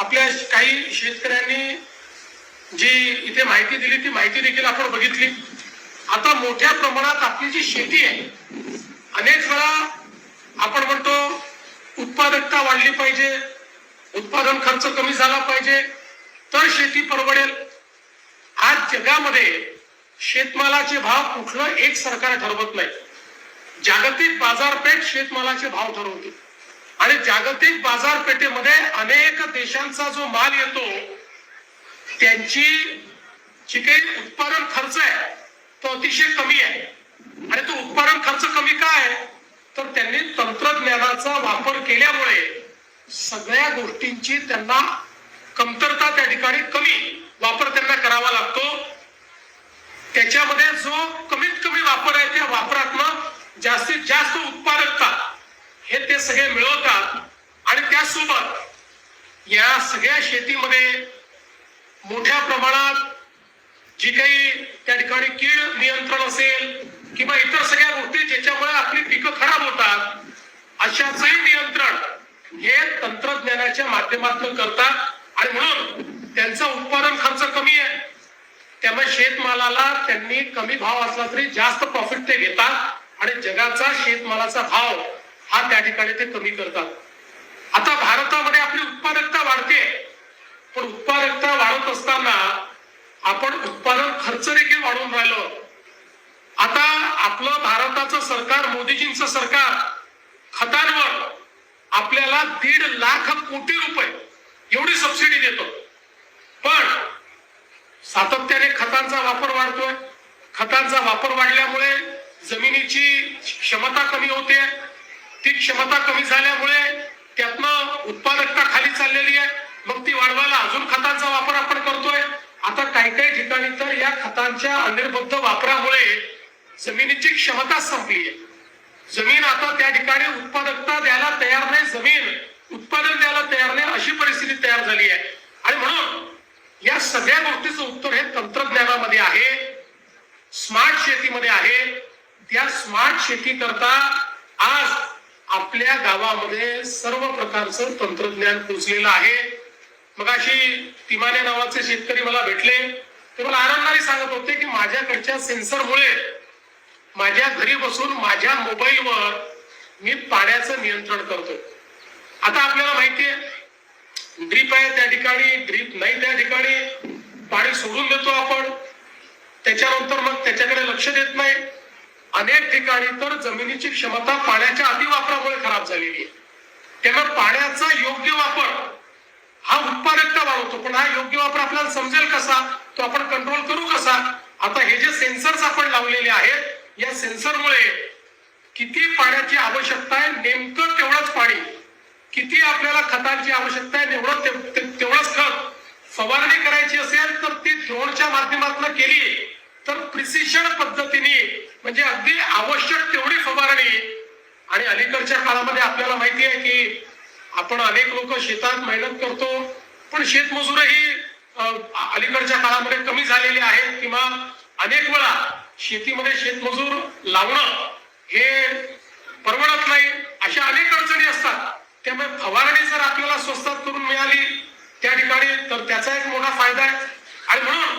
आपल्या काही शेतकऱ्यांनी जी इथे माहिती दिली ती माहिती देखील आपण बघितली. आता मोठ्या प्रमाणात आपली जी शेती आहे अनेक वेळा आपण म्हणतो उत्पादकता वाढली पाहिजे उत्पादन खर्च कमी झाला पाहिजे तर शेती परवडेल. आज जगामध्ये शेतमालाचे भाव कुठलं एक सरकार ठरवत नाही. जागतिक बाजारपेठ शेतमालाचे भाव ठरवते. आणि जागतिक बाजारपेठेमध्ये अनेक देशांचा जो माल येतो त्यांची जी काही उत्पादन खर्च आहे तो अतिशय कमी आहे. आणि तो उत्पादन खर्च कमी का आहे? तर त्यांनी तंत्रज्ञानाचा वापर केल्यामुळे सगळ्या गोष्टींची त्यांना कमतरता त्या ठिकाणी कमी वापर त्यांना करावा लागतो. त्याच्यामध्ये जो कमीत कमी वापर आहे त्या वापरातनं जास्तीत जास्त उत्पादकता हे ते सगळे मिळवतात. आणि त्यासोबत या सगळ्या शेतीमध्ये मोठ्या प्रमाणात जी काही त्या ठिकाणी कीड नियंत्रण असेल किंवा इतर सगळ्या गोष्टी ज्याच्यामुळे आपली पिकं खराब होतात अशाचंही नियंत्रण हे तंत्रज्ञानाच्या माध्यमातून करतात. आणि म्हणून त्यांचा उत्पादन खर्च कमी आहे. त्यामुळे शेतमालाला त्यांनी कमी भाव असला तरी जास्त प्रॉफिट ते घेतात. आणि जगाचा शेतमालाचा भाव हा त्या ठिकाणी ते कमी करतात. आता भारतामध्ये आपली उत्पादकता वाढते. पण उत्पादकता वाढत असताना आपण उत्पादन खर्च देखील वाढवून राहिलो. आता आपलं भारताचं सरकार मोदीजींचं सरकार खतांवर आपल्याला दीड लाख कोटी रुपये एवढी सबसिडी देतो. पण सातत्याने खतांचा वापर वाढतोय. खतांचा वापर वाढल्यामुळे जमिनीची क्षमता कमी होते. ती क्षमता कमी झाल्यामुळे त्यातनं उत्पादकता खाली चाललेली आहे. मग ती वाढवायला अजून खतांचा वापर आपण करतोय. आता काही काही ठिकाणी तर या खतांच्या अनिर्बद्ध वापरामुळे जमिनीची क्षमता संपली आहे. जमीन आता त्या ठिकाणी उत्पादकता द्यायला तयार नाही. जमीन उत्पादन द्यायला तयार नाही अशी परिस्थिती तयार झाली आहे. आणि म्हणून या सगळ्या गोष्टीचं उत्तर हे तंत्रज्ञानामध्ये आहे. स्मार्ट शेतीमध्ये आहे. त्या स्मार्ट शेती करता आज आपल्या गावामध्ये सर्व प्रकारचं तंत्रज्ञान पोचलेलं आहे. मग अशी तिमाने नावाचे शेतकरी मला भेटले. ते मला आनंदाने सांगत होते की माझ्याकडच्या सेन्सरमुळे माझ्या घरी बसून माझ्या मोबाईलवर मी पाण्याचं नियंत्रण करतो आता आपल्याला माहिती आहे ड्रीप आहे त्या ठिकाणी ड्रीप नाही त्या ठिकाणी. पाणी सोडून देतो आपण. त्याच्यानंतर मग त्याच्याकडे लक्ष देत नाही. अनेक ठिकाणी तर जमिनीची क्षमता पाण्याच्या अतिवापरामुळे खराब झालेली आहे. त्यामुळे पाण्याचा योग्य वापर हा उत्पादकता वाढवतो. पण हा योग्य वापर आपल्याला समजेल कसा? तो आपण कंट्रोल करू कसा? आता हे जे सेन्सर्स आपण लावलेले आहेत या सेन्सरमुळे किती पाण्याची आवश्यकता आहे नेमकं तेवढंच पाणी किती आपल्याला खतांची आवश्यकता आहे तेवढं तेवढंच खत फवारणी करायची असेल तर ती ड्रोनच्या माध्यमातून केली. तर प्रिसिशन पद्धतीने म्हणजे अगदी आवश्यक तेवढी फवारणी. आणि अलीकडच्या काळामध्ये आपल्याला माहिती आहे की आपण अनेक लोक शेतात मेहनत करतो पण शेतमजूरही अलीकडच्या काळामध्ये कमी झालेले आहेत किंवा अनेक वेळा शेतीमध्ये शेतमजूर लावणं हे परवडत नाही. अशा अनेक अडचणी असतात. त्यामुळे फवारणी जर आपल्याला स्वस्तात करून मिळाली त्या ठिकाणी तर त्याचा एक मोठा फायदा आहे. आणि म्हणून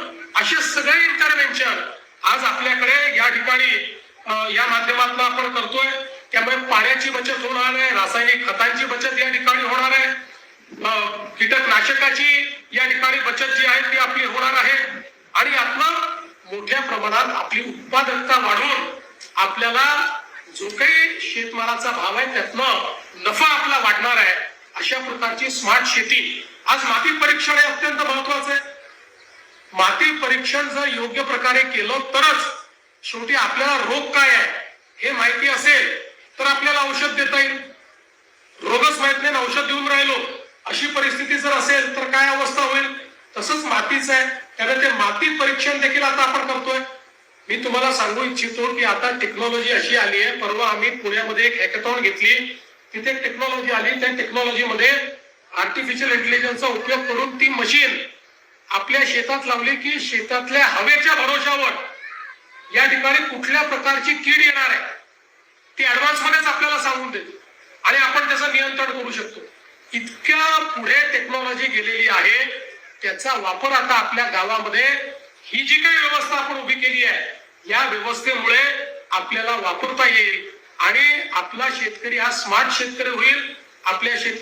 असे सगळे इंटरव्हेन्शन आज आपल्याकडे या ठिकाणी या माध्यमातून आपण करतोय. त्यामुळे पाण्याची बचत होणार आहे रासायनिक खतांची बचत या ठिकाणी होणार आहे. कीटकनाशकाची या ठिकाणी बचत जी आहे ती आपली होणार आहे. आणि यातनं मोठ्या प्रमाणात आपली उत्पादकता वाढवून आपल्याला जो काही शेतमालाचा भाव आहे त्यातनं नफा आपला वाढणार आहे. अशा प्रकारची स्मार्ट शेती आज माती परीक्षण हे अत्यंत महत्वाचं आहे. माती परीक्षण जर योग्य प्रकारे केलं तरच शेवटी आपल्याला रोग काय आहे हे माहिती असेल तर आपल्याला औषध देता येईल. रोगच माहीत नाही औषध देऊन राहिलो अशी परिस्थिती जर असेल तर काय अवस्था होईल? तसंच मातीचं आहे. त्यामुळे ते माती परीक्षण देखील आता आपण करतोय. मी तुम्हाला सांगू इच्छितो की आता टेक्नॉलॉजी अशी आली आहे. परवा आम्ही पुण्यामध्ये एक हॅकेथॉन घेतली. तिथे टेक्नॉलॉजी आली. त्या टेक्नॉलॉजीमध्ये आर्टिफिशियल इंटेलिजन्सचा उपयोग करून ती मशीन आपल्या शेतात लावली की शेतातल्या हवेच्या भरोशावर या ठिकाणी कुठल्या प्रकारची कीड येणार आहे ती ऍडव्हान्समध्येच आपल्याला सांगून देते आणि आपण त्याचं नियंत्रण करू शकतो. इतक्या पुढे टेक्नॉलॉजी गेलेली आहे त्याचा वापर आता आपल्या गावामध्ये ही जी काही व्यवस्था आपण उभी केली आहे या व्यवस्थेमुळे आपल्याला वापरता येईल आणि आपला शेतकरी हा स्मार्ट शेतकरी होईल आपल्या शेत